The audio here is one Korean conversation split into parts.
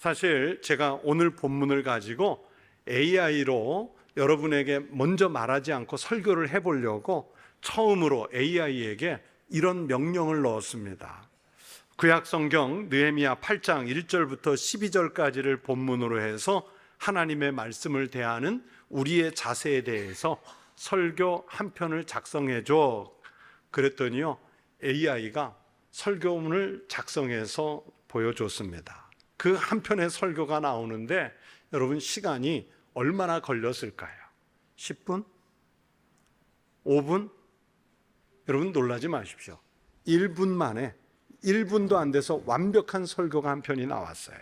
사실 제가 오늘 본문을 가지고 AI로 여러분에게 먼저 말하지 않고 설교를 해보려고 처음으로 AI에게 이런 명령을 넣었습니다. 구약 성경 느헤미야 8장 1절부터 12절까지를 본문으로 해서 하나님의 말씀을 대하는 우리의 자세에 대해서 설교 한 편을 작성해 줘. 그랬더니요. AI가 설교문을 작성해서 보여줬습니다. 그 한 편의 설교가 나오는데 여러분 시간이 얼마나 걸렸을까요? 10분? 5분? 여러분 놀라지 마십시오. 1분 만에 1분도 안 돼서 완벽한 설교가 한 편이 나왔어요.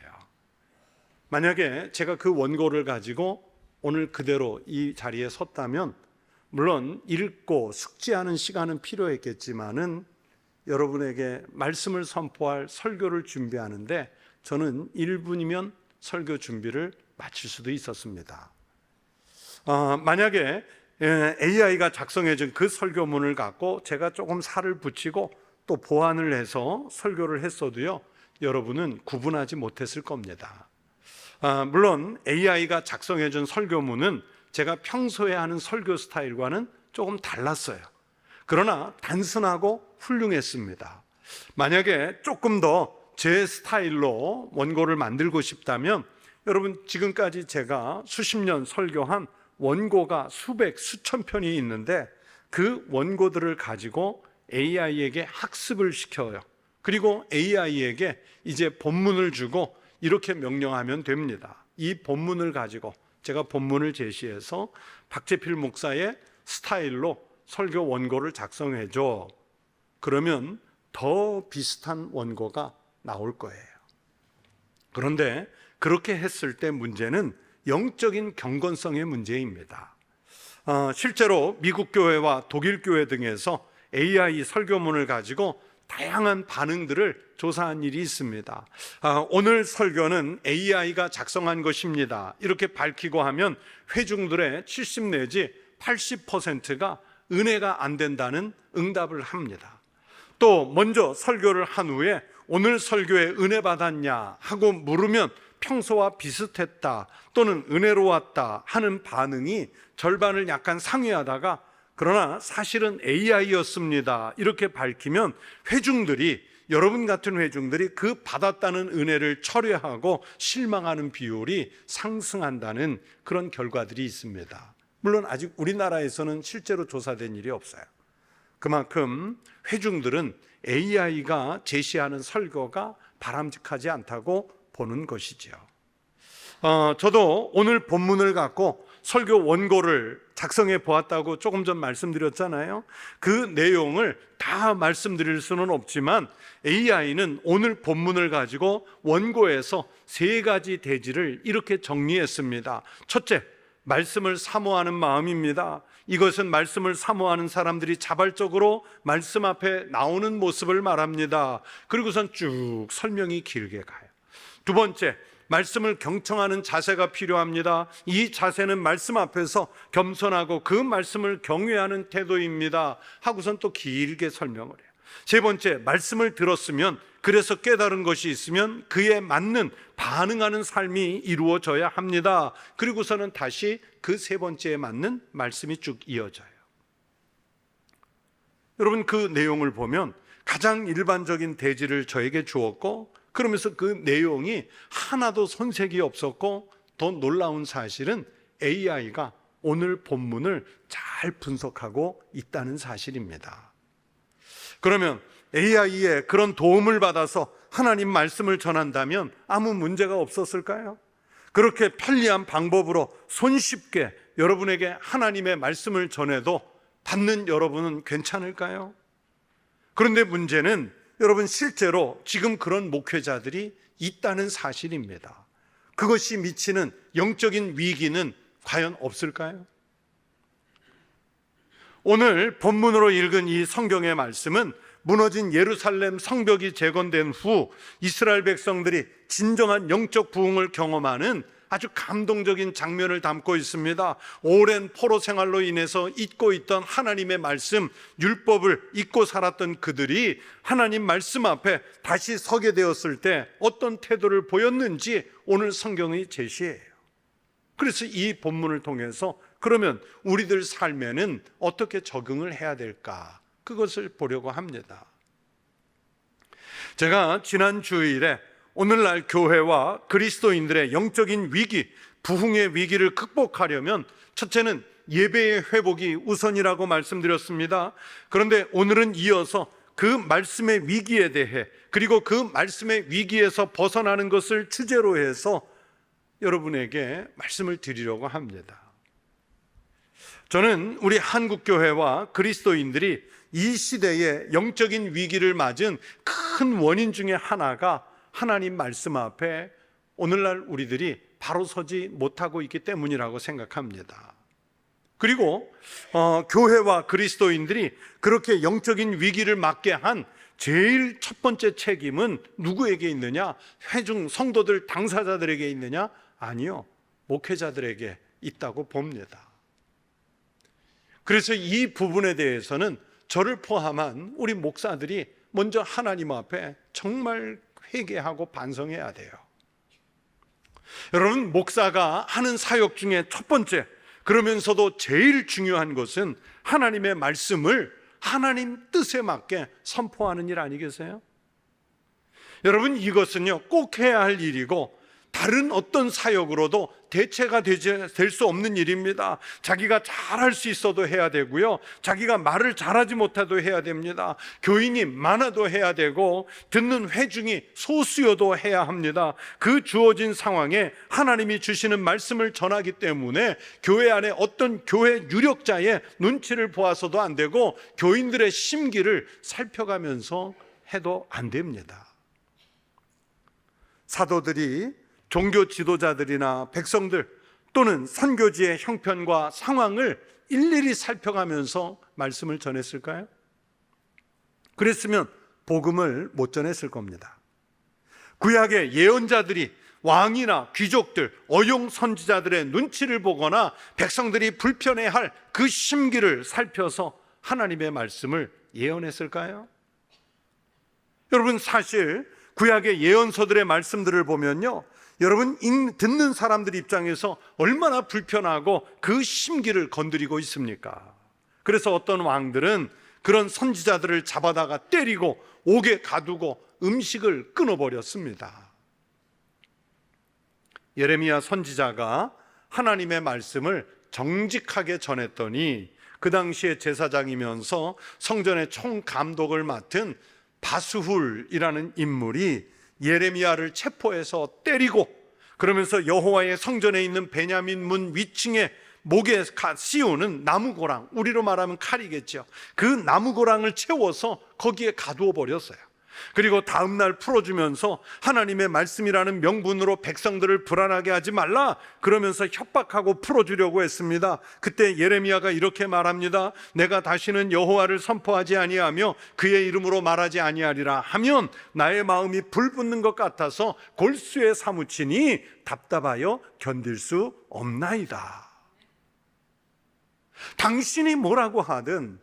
만약에 제가 그 원고를 가지고 오늘 그대로 이 자리에 섰다면 물론 읽고 숙지하는 시간은 필요했겠지만은 여러분에게 말씀을 선포할 설교를 준비하는데 저는 1분이면 설교 준비를 마칠 수도 있었습니다. 어, 만약에 AI가 작성해준 그 설교문을 갖고 제가 조금 살을 붙이고 또 보완을 해서 설교를 했어도요, 여러분은 구분하지 못했을 겁니다. 아, 물론 AI가 작성해준 설교문은 제가 평소에 하는 설교 스타일과는 조금 달랐어요. 그러나 단순하고 훌륭했습니다. 만약에 조금 더 제 스타일로 원고를 만들고 싶다면 여러분 지금까지 제가 수십 년 설교한 원고가 수백 수천 편이 있는데 그 원고들을 가지고 AI에게 학습을 시켜요. 그리고 AI에게 이제 본문을 주고 이렇게 명령하면 됩니다. 이 본문을 가지고 제가 본문을 제시해서 박재필 목사의 스타일로 설교 원고를 작성해 줘. 그러면 더 비슷한 원고가 나올 거예요. 그런데 그렇게 했을 때 문제는 영적인 경건성의 문제입니다. 어, 실제로 미국 교회와 독일 교회 등에서 AI 설교문을 가지고 다양한 반응들을 조사한 일이 있습니다. 아, 오늘 설교는 AI가 작성한 것입니다. 이렇게 밝히고 하면 회중들의 70 내지 80%가 은혜가 안 된다는 응답을 합니다. 또 먼저 설교를 한 후에 오늘 설교에 은혜 받았냐 하고 물으면 평소와 비슷했다 또는 은혜로웠다 하는 반응이 절반을 약간 상회하다가 그러나 사실은 AI였습니다. 이렇게 밝히면 회중들이 여러분 같은 회중들이 그 받았다는 은혜를 철회하고 실망하는 비율이 상승한다는 그런 결과들이 있습니다. 물론 아직 우리나라에서는 실제로 조사된 일이 없어요. 그만큼 회중들은 AI가 제시하는 설교가 바람직하지 않다고 보는 것이죠. 어, 저도 오늘 본문을 갖고 설교 원고를 작성해 보았다고 조금 전 말씀드렸잖아요. 그 내용을 다 말씀드릴 수는 없지만 AI는 오늘 본문을 가지고 원고에서 세 가지 대지를 이렇게 정리했습니다. 첫째, 말씀을 사모하는 마음입니다. 이것은 말씀을 사모하는 사람들이 자발적으로 말씀 앞에 나오는 모습을 말합니다. 그리고선 쭉 설명이 길게 가요. 두 번째, 말씀을 경청하는 자세가 필요합니다. 이 자세는 말씀 앞에서 겸손하고 그 말씀을 경외하는 태도입니다. 하고선 또 길게 설명을 해요. 세 번째, 말씀을 들었으면 그래서 깨달은 것이 있으면 그에 맞는 반응하는 삶이 이루어져야 합니다. 그리고서는 다시 그 세 번째에 맞는 말씀이 쭉 이어져요. 여러분 그 내용을 보면 가장 일반적인 대지를 저에게 주었고 그러면서 그 내용이 하나도 손색이 없었고 더 놀라운 사실은 AI가 오늘 본문을 잘 분석하고 있다는 사실입니다. 그러면 AI의 그런 도움을 받아서 하나님 말씀을 전한다면 아무 문제가 없었을까요? 그렇게 편리한 방법으로 손쉽게 여러분에게 하나님의 말씀을 전해도 받는 여러분은 괜찮을까요? 그런데 문제는 여러분 실제로 지금 그런 목회자들이 있다는 사실입니다. 그것이 미치는 영적인 위기는 과연 없을까요? 오늘 본문으로 읽은 이 성경의 말씀은 무너진 예루살렘 성벽이 재건된 후 이스라엘 백성들이 진정한 영적 부흥을 경험하는 아주 감동적인 장면을 담고 있습니다. 오랜 포로 생활로 인해서 잊고 있던 하나님의 말씀, 율법을 잊고 살았던 그들이 하나님 말씀 앞에 다시 서게 되었을 때 어떤 태도를 보였는지 오늘 성경이 제시해요. 그래서 이 본문을 통해서 그러면 우리들 삶에는 어떻게 적응을 해야 될까? 그것을 보려고 합니다. 제가 지난 주일에 오늘날 교회와 그리스도인들의 영적인 위기, 부흥의 위기를 극복하려면 첫째는 예배의 회복이 우선이라고 말씀드렸습니다. 그런데 오늘은 이어서 그 말씀의 위기에 대해 그리고 그 말씀의 위기에서 벗어나는 것을 주제로 해서 여러분에게 말씀을 드리려고 합니다. 저는 우리 한국 교회와 그리스도인들이 이 시대의 영적인 위기를 맞은 큰 원인 중에 하나가 하나님 말씀 앞에 오늘날 우리들이 바로 서지 못하고 있기 때문이라고 생각합니다. 그리고 어, 교회와 그리스도인들이 그렇게 영적인 위기를 맞게 한 제일 첫 번째 책임은 누구에게 있느냐? 회중 성도들 당사자들에게 있느냐? 아니요. 목회자들에게 있다고 봅니다. 그래서 이 부분에 대해서는 저를 포함한 우리 목사들이 먼저 하나님 앞에 정말 회개하고 반성해야 돼요. 여러분, 목사가 하는 사역 중에 첫 번째, 그러면서도 제일 중요한 것은 하나님의 말씀을 하나님 뜻에 맞게 선포하는 일 아니겠어요? 여러분, 이것은요, 꼭 해야 할 일이고, 다른 어떤 사역으로도 대체가 될 수 없는 일입니다. 자기가 잘할 수 있어도 해야 되고요. 자기가 말을 잘하지 못해도 해야 됩니다. 교인이 많아도 해야 되고 듣는 회중이 소수여도 해야 합니다. 그 주어진 상황에 하나님이 주시는 말씀을 전하기 때문에 교회 안에 어떤 교회 유력자의 눈치를 보아서도 안 되고 교인들의 심기를 살펴가면서 해도 안 됩니다. 사도들이 종교 지도자들이나 백성들 또는 선교지의 형편과 상황을 일일이 살펴가면서 말씀을 전했을까요? 그랬으면 복음을 못 전했을 겁니다. 구약의 예언자들이 왕이나 귀족들, 어용 선지자들의 눈치를 보거나 백성들이 불편해할 그 심기를 살펴서 하나님의 말씀을 예언했을까요? 여러분 사실 구약의 예언서들의 말씀들을 보면요. 여러분 듣는 사람들 입장에서 얼마나 불편하고 그 심기를 건드리고 있습니까? 그래서 어떤 왕들은 그런 선지자들을 잡아다가 때리고 옥에 가두고 음식을 끊어버렸습니다. 예레미야 선지자가 하나님의 말씀을 정직하게 전했더니 그 당시에 제사장이면서 성전의 총감독을 맡은 바수훌이라는 인물이 예레미야를 체포해서 때리고 그러면서 여호와의 성전에 있는 베냐민 문 위층에 목에 씌우는 나무고랑 우리로 말하면 칼이겠죠. 그 나무고랑을 채워서 거기에 가두어 버렸어요. 그리고 다음 날 풀어주면서 하나님의 말씀이라는 명분으로 백성들을 불안하게 하지 말라 그러면서 협박하고 풀어주려고 했습니다. 그때 예레미야가 이렇게 말합니다. 내가 다시는 여호와를 선포하지 아니하며 그의 이름으로 말하지 아니하리라 하면 나의 마음이 불붙는 것 같아서 골수에 사무치니 답답하여 견딜 수 없나이다. 당신이 뭐라고 하든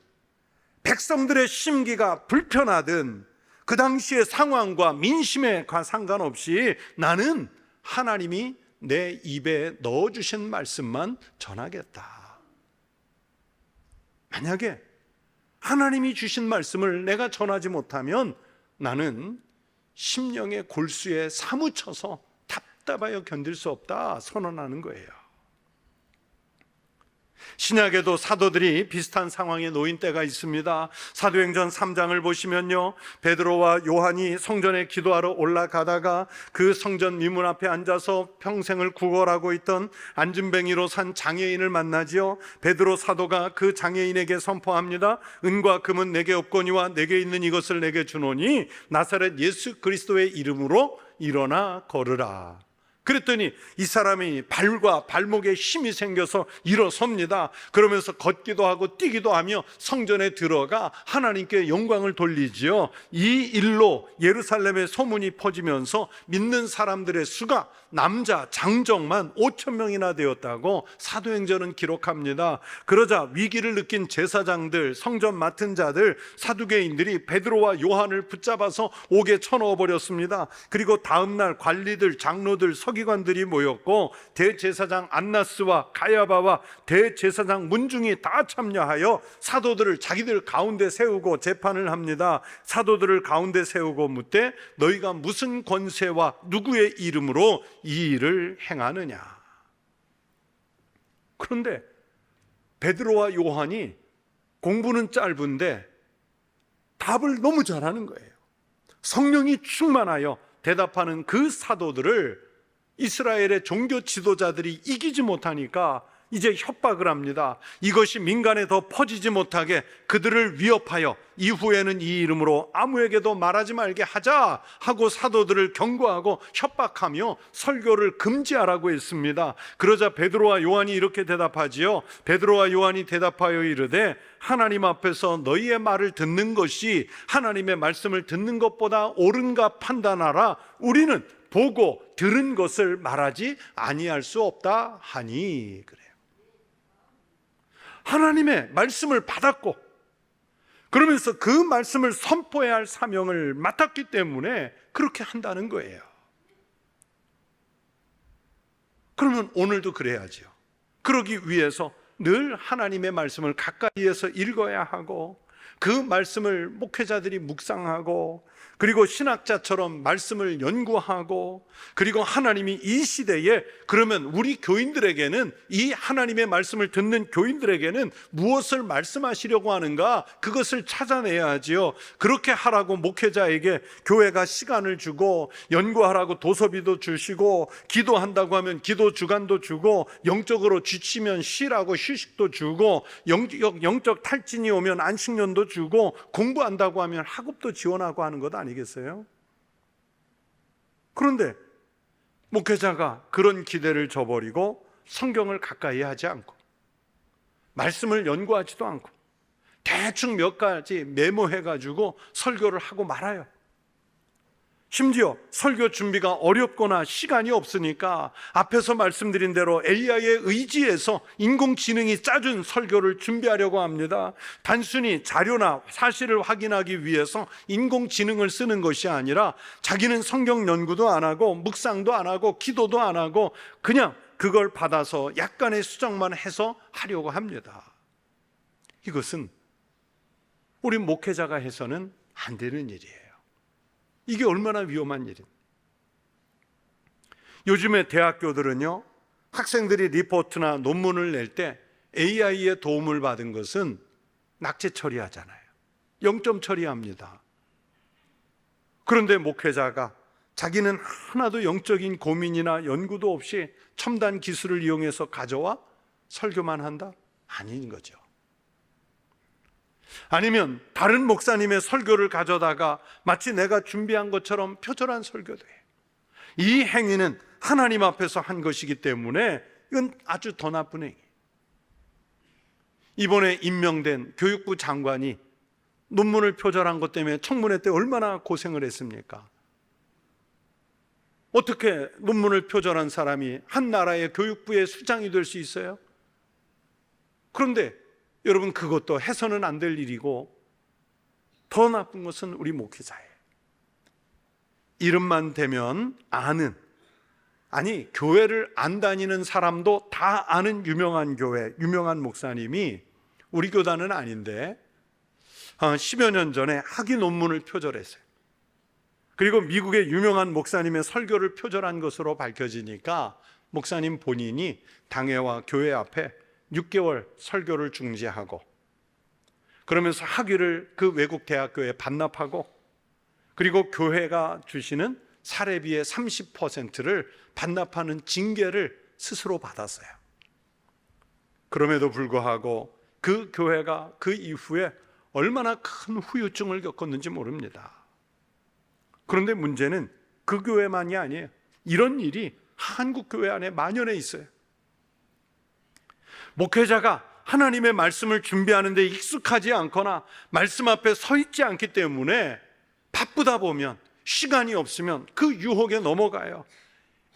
백성들의 심기가 불편하든 그 당시의 상황과 민심에 상관없이 나는 하나님이 내 입에 넣어주신 말씀만 전하겠다. 만약에 하나님이 주신 말씀을 내가 전하지 못하면 나는 심령의 골수에 사무쳐서 답답하여 견딜 수 없다 선언하는 거예요. 신약에도 사도들이 비슷한 상황에 놓인 때가 있습니다. 사도행전 3장을 보시면요. 베드로와 요한이 성전에 기도하러 올라가다가 그 성전 미문 앞에 앉아서 평생을 구걸하고 있던 안진뱅이로 산 장애인을 만나지요. 베드로 사도가 그 장애인에게 선포합니다. 은과 금은 내게 없거니와 내게 있는 이것을 내게 주노니 나사렛 예수 그리스도의 이름으로 일어나 걸으라. 그랬더니 이 사람이 발과 발목에 힘이 생겨서 일어섭니다. 그러면서 걷기도 하고 뛰기도 하며 성전에 들어가 하나님께 영광을 돌리지요. 이 일로 예루살렘의 소문이 퍼지면서 믿는 사람들의 수가 남자 장정만 5천 명이나 되었다고 사도행전은 기록합니다. 그러자 위기를 느낀 제사장들, 성전 맡은 자들, 사두개인들이 베드로와 요한을 붙잡아서 옥에 쳐넣어 버렸습니다. 그리고 다음 날 관리들, 장로들, 서기관들이 모였고 대제사장 안나스와 가야바와 대제사장 문중이 다 참여하여 사도들을 자기들 가운데 세우고 재판을 합니다. 사도들을 가운데 세우고 묻되 너희가 무슨 권세와 누구의 이름으로 이 일을 행하느냐. 그런데 베드로와 요한이 공부는 짧은데 답을 너무 잘하는 거예요. 성령이 충만하여 대답하는 그 사도들을 이스라엘의 종교 지도자들이 이기지 못하니까 이제 협박을 합니다. 이것이 민간에 더 퍼지지 못하게 그들을 위협하여 이후에는 이 이름으로 아무에게도 말하지 말게 하자 하고 사도들을 경고하고 협박하며 설교를 금지하라고 했습니다. 그러자 베드로와 요한이 이렇게 대답하지요. 베드로와 요한이 대답하여 이르되 하나님 앞에서 너희의 말을 듣는 것이 하나님의 말씀을 듣는 것보다 옳은가 판단하라. 우리는 보고 들은 것을 말하지 아니할 수 없다 하니 그래요. 하나님의 말씀을 받았고 그러면서 그 말씀을 선포해야 할 사명을 맡았기 때문에 그렇게 한다는 거예요. 그러면 오늘도 그래야죠. 그러기 위해서 늘 하나님의 말씀을 가까이에서 읽어야 하고 그 말씀을 목회자들이 묵상하고 그리고 신학자처럼 말씀을 연구하고 그리고 하나님이 이 시대에 그러면 우리 교인들에게는 이 하나님의 말씀을 듣는 교인들에게는 무엇을 말씀하시려고 하는가 그것을 찾아내야 하지요. 그렇게 하라고 목회자에게 교회가 시간을 주고 연구하라고 도서비도 주시고 기도한다고 하면 기도 주간도 주고 영적으로 지치면 쉬라고 휴식도 주고 영적, 영적 탈진이 오면 안식년도 주고 공부한다고 하면 학업도 지원하고 하는 것 아니겠어요? 그런데 목회자가 그런 기대를 저버리고 성경을 가까이 하지 않고 말씀을 연구하지도 않고 대충 몇 가지 메모해 가지고 설교를 하고 말아요. 심지어 설교 준비가 어렵거나 시간이 없으니까 앞에서 말씀드린 대로 AI의 의지에서 인공지능이 짜준 설교를 준비하려고 합니다. 단순히 자료나 사실을 확인하기 위해서 인공지능을 쓰는 것이 아니라 자기는 성경 연구도 안 하고 묵상도 안 하고 기도도 안 하고 그냥 그걸 받아서 약간의 수정만 해서 하려고 합니다. 이것은 우리 목회자가 해서는 안 되는 일이에요. 이게 얼마나 위험한 일입니까? 요즘에 대학교들은요, 학생들이 리포트나 논문을 낼 때 AI의 도움을 받은 것은 낙제 처리하잖아요. 0점 처리합니다. 그런데 목회자가 자기는 하나도 영적인 고민이나 연구도 없이 첨단 기술을 이용해서 가져와 설교만 한다? 아닌 거죠. 아니면 다른 목사님의 설교를 가져다가 마치 내가 준비한 것처럼 표절한 설교도 해요. 이 행위는 하나님 앞에서 한 것이기 때문에 이건 아주 더 나쁜 행위. 이번에 임명된 교육부 장관이 논문을 표절한 것 때문에 청문회 때 얼마나 고생을 했습니까? 어떻게 논문을 표절한 사람이 한 나라의 교육부의 수장이 될 수 있어요? 그런데 여러분 그것도 해서는 안 될 일이고 더 나쁜 것은 우리 목회자예요. 이름만 되면 아는 아니 교회를 안 다니는 사람도 다 아는 유명한 교회 유명한 목사님이 우리 교단은 아닌데 10여 년 전에 학위 논문을 표절했어요. 그리고 미국의 유명한 목사님의 설교를 표절한 것으로 밝혀지니까 목사님 본인이 당회와 교회 앞에 6개월 설교를 중지하고 그러면서 학위를 그 외국 대학교에 반납하고 그리고 교회가 주시는 사례비의 30%를 반납하는 징계를 스스로 받았어요. 그럼에도 불구하고 그 교회가 그 이후에 얼마나 큰 후유증을 겪었는지 모릅니다. 그런데 문제는 그 교회만이 아니에요. 이런 일이 한국 교회 안에 만연해 있어요. 목회자가 하나님의 말씀을 준비하는데 익숙하지 않거나 말씀 앞에 서 있지 않기 때문에 바쁘다 보면 시간이 없으면 그 유혹에 넘어가요.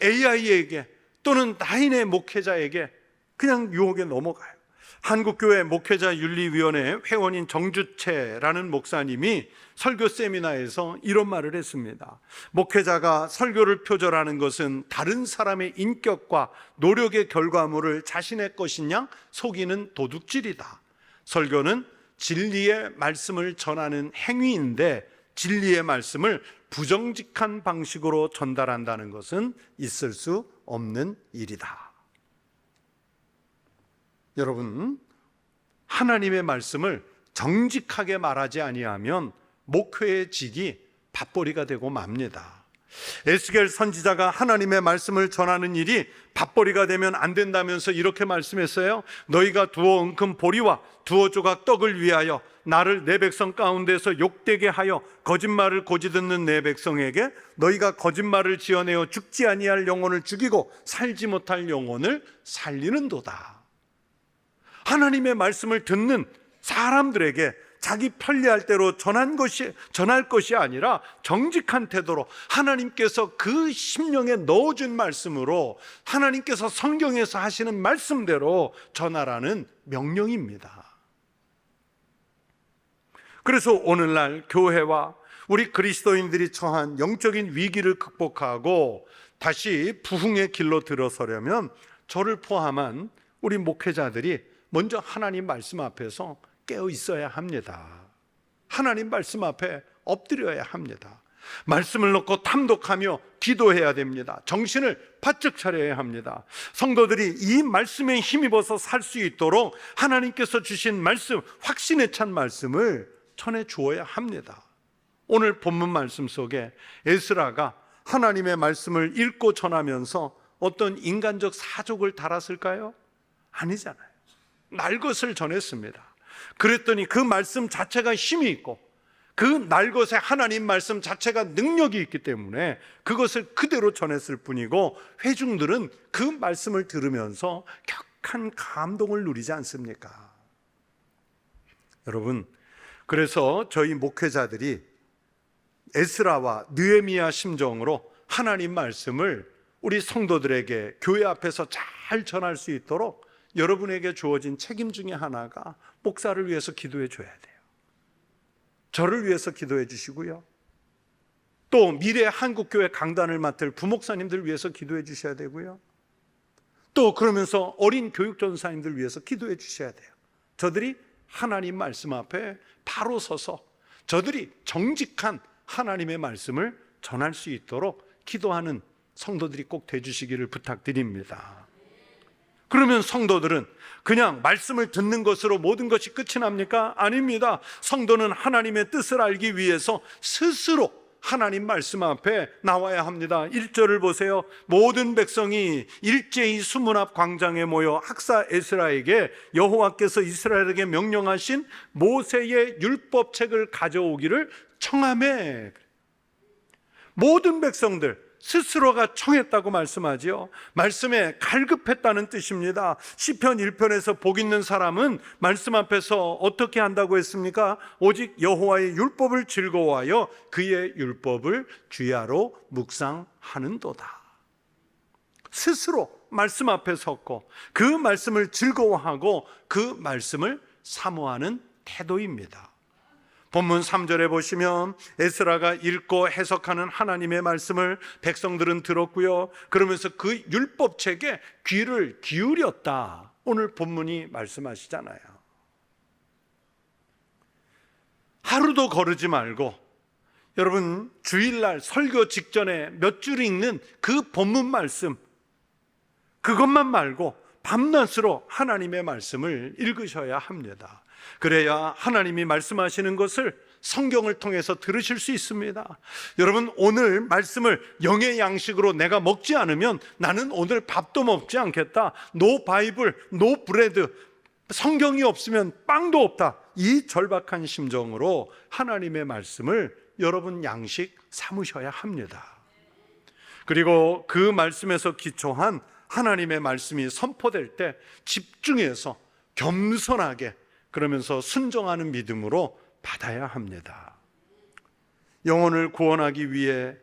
AI에게 또는 나인의 목회자에게 그냥 유혹에 넘어가요. 한국교회 목회자 윤리위원회 회원인 정주채라는 목사님이 설교 세미나에서 이런 말을 했습니다. 목회자가 설교를 표절하는 것은 다른 사람의 인격과 노력의 결과물을 자신의 것이냐 속이는 도둑질이다. 설교는 진리의 말씀을 전하는 행위인데 진리의 말씀을 부정직한 방식으로 전달한다는 것은 있을 수 없는 일이다. 여러분, 하나님의 말씀을 정직하게 말하지 아니하면 목회의 직이 밥벌이가 되고 맙니다. 에스겔 선지자가 하나님의 말씀을 전하는 일이 밥벌이가 되면 안 된다면서 이렇게 말씀했어요. 너희가 두어 엉큼 보리와 두어 조각 떡을 위하여 나를 내 백성 가운데서 욕되게 하여 거짓말을 고지 듣는 내 백성에게 너희가 거짓말을 지어내어 죽지 아니할 영혼을 죽이고 살지 못할 영혼을 살리는도다. 하나님의 말씀을 듣는 사람들에게 자기 편리할 대로 전한 것이 전할 것이 아니라 정직한 태도로 하나님께서 그 심령에 넣어준 말씀으로 하나님께서 성경에서 하시는 말씀대로 전하라는 명령입니다. 그래서 오늘날 교회와 우리 그리스도인들이 처한 영적인 위기를 극복하고 다시 부흥의 길로 들어서려면 저를 포함한 우리 목회자들이 먼저 하나님 말씀 앞에서 깨어 있어야 합니다. 하나님 말씀 앞에 엎드려야 합니다. 말씀을 놓고 탐독하며 기도해야 됩니다. 정신을 바짝 차려야 합니다. 성도들이 이 말씀에 힘입어서 살 수 있도록 하나님께서 주신 말씀, 확신에 찬 말씀을 전해 주어야 합니다. 오늘 본문 말씀 속에 에스라가 하나님의 말씀을 읽고 전하면서 어떤 인간적 사족을 달았을까요? 아니잖아요. 날 것을 전했습니다. 그랬더니 그 말씀 자체가 힘이 있고 그 날 것에 하나님 말씀 자체가 능력이 있기 때문에 그것을 그대로 전했을 뿐이고 회중들은 그 말씀을 들으면서 격한 감동을 누리지 않습니까? 여러분, 그래서 저희 목회자들이 에스라와 느헤미야 심정으로 하나님 말씀을 우리 성도들에게 교회 앞에서 잘 전할 수 있도록 여러분에게 주어진 책임 중에 하나가 목사를 위해서 기도해 줘야 돼요. 저를 위해서 기도해 주시고요. 또 미래 한국교회 강단을 맡을 부목사님들 위해서 기도해 주셔야 되고요. 또 그러면서 어린 교육 전사님들 위해서 기도해 주셔야 돼요. 저들이 하나님 말씀 앞에 바로 서서 저들이 정직한 하나님의 말씀을 전할 수 있도록 기도하는 성도들이 꼭 되주시기를 부탁드립니다. 그러면 성도들은 그냥 말씀을 듣는 것으로 모든 것이 끝이 납니까? 아닙니다. 성도는 하나님의 뜻을 알기 위해서 스스로 하나님 말씀 앞에 나와야 합니다. 1절을 보세요. 모든 백성이 일제히 수문 앞 광장에 모여 학사 에스라에게 여호와께서 이스라엘에게 명령하신 모세의 율법책을 가져오기를 청함에 모든 백성들 스스로가 청했다고 말씀하지요. 말씀에 갈급했다는 뜻입니다. 시편 1편에서 복 있는 사람은 말씀 앞에서 어떻게 한다고 했습니까? 오직 여호와의 율법을 즐거워하여 그의 율법을 주야로 묵상하는도다. 스스로 말씀 앞에 섰고 그 말씀을 즐거워하고 그 말씀을 사모하는 태도입니다. 본문 3절에 보시면 에스라가 읽고 해석하는 하나님의 말씀을 백성들은 들었고요. 그러면서 그 율법책에 귀를 기울였다. 오늘 본문이 말씀하시잖아요. 하루도 거르지 말고 여러분 주일날 설교 직전에 몇 줄 읽는 그 본문 말씀 그것만 말고 밤낮으로 하나님의 말씀을 읽으셔야 합니다. 그래야 하나님이 말씀하시는 것을 성경을 통해서 들으실 수 있습니다. 여러분, 오늘 말씀을 영의 양식으로 내가 먹지 않으면 나는 오늘 밥도 먹지 않겠다. 노 바이블, 노 브레드. 성경이 없으면 빵도 없다. 이 절박한 심정으로 하나님의 말씀을 여러분 양식 삼으셔야 합니다. 그리고 그 말씀에서 기초한 하나님의 말씀이 선포될 때 집중해서 겸손하게 그러면서 순종하는 믿음으로 받아야 합니다. 영혼을 구원하기 위해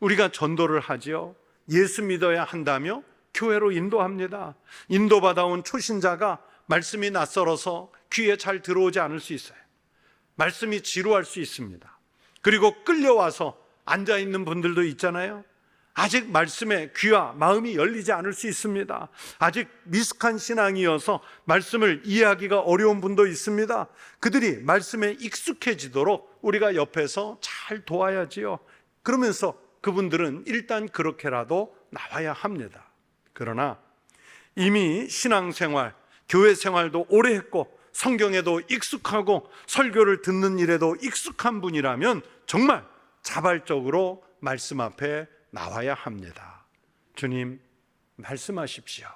우리가 전도를 하지요. 예수 믿어야 한다며 교회로 인도합니다. 인도받아온 초신자가 말씀이 낯설어서 귀에 잘 들어오지 않을 수 있어요. 말씀이 지루할 수 있습니다. 그리고 끌려와서 앉아 있는 분들도 있잖아요. 아직 말씀에 귀와 마음이 열리지 않을 수 있습니다. 아직 미숙한 신앙이어서 말씀을 이해하기가 어려운 분도 있습니다. 그들이 말씀에 익숙해지도록 우리가 옆에서 잘 도와야지요. 그러면서 그분들은 일단 그렇게라도 나와야 합니다. 그러나 이미 신앙생활, 교회 생활도 오래 했고 성경에도 익숙하고 설교를 듣는 일에도 익숙한 분이라면 정말 자발적으로 말씀 앞에 나와야 합니다. 주님, 말씀하십시오.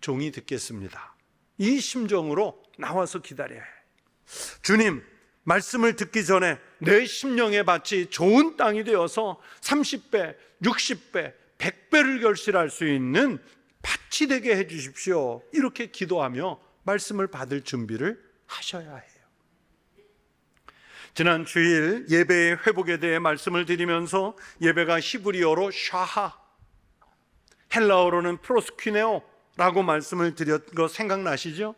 종이 듣겠습니다. 이 심정으로 나와서 기다려야 해. 주님, 말씀을 듣기 전에 내 심령의 밭이 좋은 땅이 되어서 30배, 60배, 100배를 결실할 수 있는 밭이 되게 해 주십시오. 이렇게 기도하며 말씀을 받을 준비를 하셔야 해요. 지난 주일 예배의 회복에 대해 말씀을 드리면서 예배가 히브리어로 샤하, 헬라어로는 프로스퀴네오라고 말씀을 드렸 거 생각나시죠?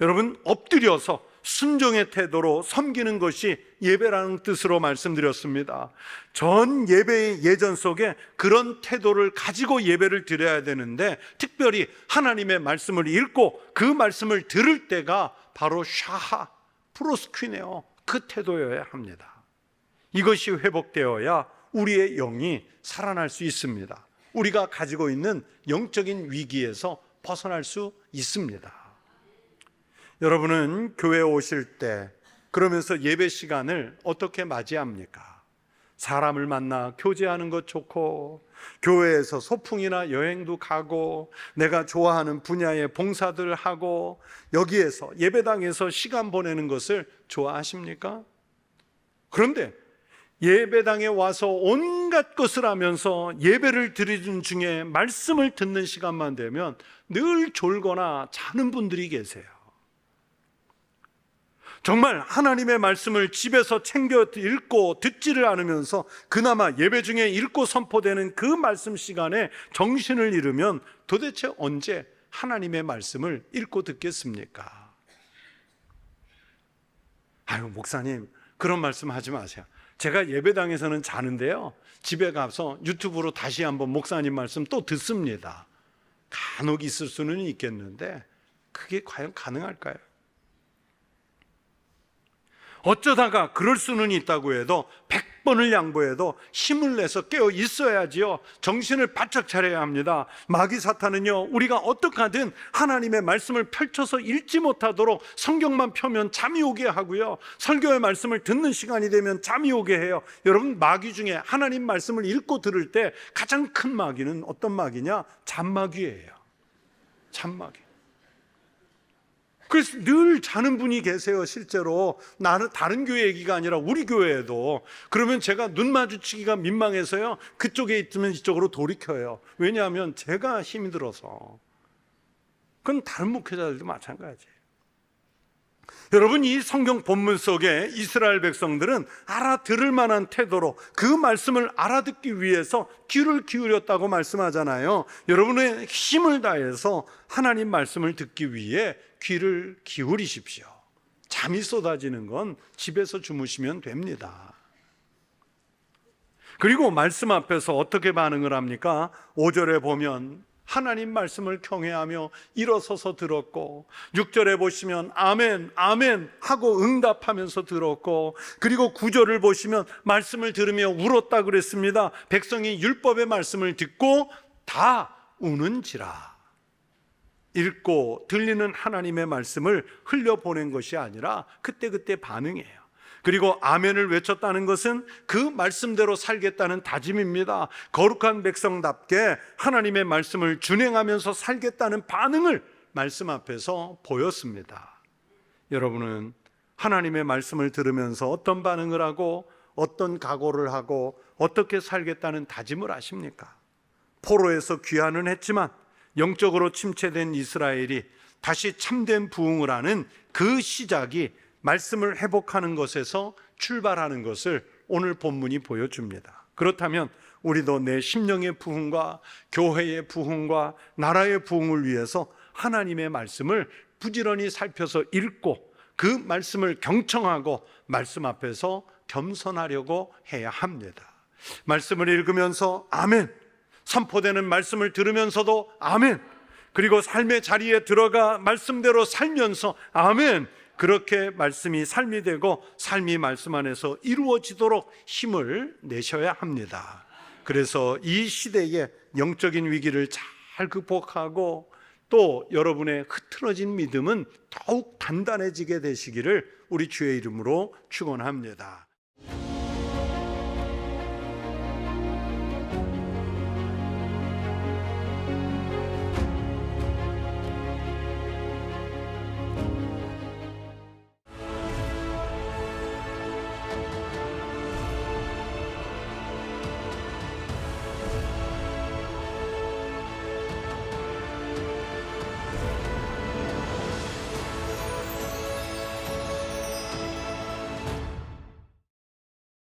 여러분 엎드려서 순종의 태도로 섬기는 것이 예배라는 뜻으로 말씀드렸습니다. 전 예배의 예전 속에 그런 태도를 가지고 예배를 드려야 되는데 특별히 하나님의 말씀을 읽고 그 말씀을 들을 때가 바로 샤하, 프로스퀴네오 그 태도여야 합니다. 이것이 회복되어야 우리의 영이 살아날 수 있습니다. 우리가 가지고 있는 영적인 위기에서 벗어날 수 있습니다. 여러분은 교회 오실 때 그러면서 예배 시간을 어떻게 맞이합니까? 사람을 만나 교제하는 것 좋고 교회에서 소풍이나 여행도 가고 내가 좋아하는 분야의 봉사들 하고 여기에서 예배당에서 시간 보내는 것을 좋아하십니까? 그런데 예배당에 와서 온갖 것을 하면서 예배를 드리는 중에 말씀을 듣는 시간만 되면 늘 졸거나 자는 분들이 계세요. 정말 하나님의 말씀을 집에서 챙겨 읽고 듣지를 않으면서 그나마 예배 중에 읽고 선포되는 그 말씀 시간에 정신을 잃으면 도대체 언제 하나님의 말씀을 읽고 듣겠습니까? 아유, 목사님, 그런 말씀 하지 마세요. 제가 예배당에서는 자는데요. 집에 가서 유튜브로 다시 한번 목사님 말씀 또 듣습니다. 간혹 있을 수는 있겠는데, 그게 과연 가능할까요? 어쩌다가 그럴 수는 있다고 해도 100번을 양보해도 힘을 내서 깨어 있어야지요. 정신을 바짝 차려야 합니다. 마귀 사탄은요, 우리가 어떻게 하든 하나님의 말씀을 펼쳐서 읽지 못하도록 성경만 펴면 잠이 오게 하고요. 설교의 말씀을 듣는 시간이 되면 잠이 오게 해요. 여러분, 마귀 중에 하나님 말씀을 읽고 들을 때 가장 큰 마귀는 어떤 마귀냐? 잠마귀예요. 잠마귀. 그래서 늘 자는 분이 계세요, 실제로. 나는 다른 교회 얘기가 아니라 우리 교회에도. 그러면 제가 눈 마주치기가 민망해서요, 그쪽에 있으면 이쪽으로 돌이켜요. 왜냐하면 제가 힘이 들어서. 그건 다른 목회자들도 마찬가지예요. 여러분, 이 성경 본문 속에 이스라엘 백성들은 알아들을 만한 태도로 그 말씀을 알아듣기 위해서 귀를 기울였다고 말씀하잖아요. 여러분의 힘을 다해서 하나님 말씀을 듣기 위해 귀를 기울이십시오. 잠이 쏟아지는 건 집에서 주무시면 됩니다. 그리고 말씀 앞에서 어떻게 반응을 합니까? 5절에 보면 하나님 말씀을 경외하며 일어서서 들었고 6절에 보시면 아멘 아멘 하고 응답하면서 들었고 그리고 9절을 보시면 말씀을 들으며 울었다 그랬습니다. 백성이 율법의 말씀을 듣고 다 우는지라. 읽고 들리는 하나님의 말씀을 흘려보낸 것이 아니라 그때그때 반응해요. 그리고 아멘을 외쳤다는 것은 그 말씀대로 살겠다는 다짐입니다. 거룩한 백성답게 하나님의 말씀을 준행하면서 살겠다는 반응을 말씀 앞에서 보였습니다. 여러분은 하나님의 말씀을 들으면서 어떤 반응을 하고 어떤 각오를 하고 어떻게 살겠다는 다짐을 하십니까? 포로에서 귀환은 했지만 영적으로 침체된 이스라엘이 다시 참된 부흥을 하는 그 시작이 말씀을 회복하는 것에서 출발하는 것을 오늘 본문이 보여줍니다. 그렇다면 우리도 내 심령의 부흥과 교회의 부흥과 나라의 부흥을 위해서 하나님의 말씀을 부지런히 살펴서 읽고 그 말씀을 경청하고 말씀 앞에서 겸손하려고 해야 합니다. 말씀을 읽으면서 아멘. 선포되는 말씀을 들으면서도 아멘. 그리고 삶의 자리에 들어가 말씀대로 살면서 아멘. 그렇게 말씀이 삶이 되고 삶이 말씀 안에서 이루어지도록 힘을 내셔야 합니다. 그래서 이 시대의 영적인 위기를 잘 극복하고 또 여러분의 흐트러진 믿음은 더욱 단단해지게 되시기를 우리 주의 이름으로 축원합니다.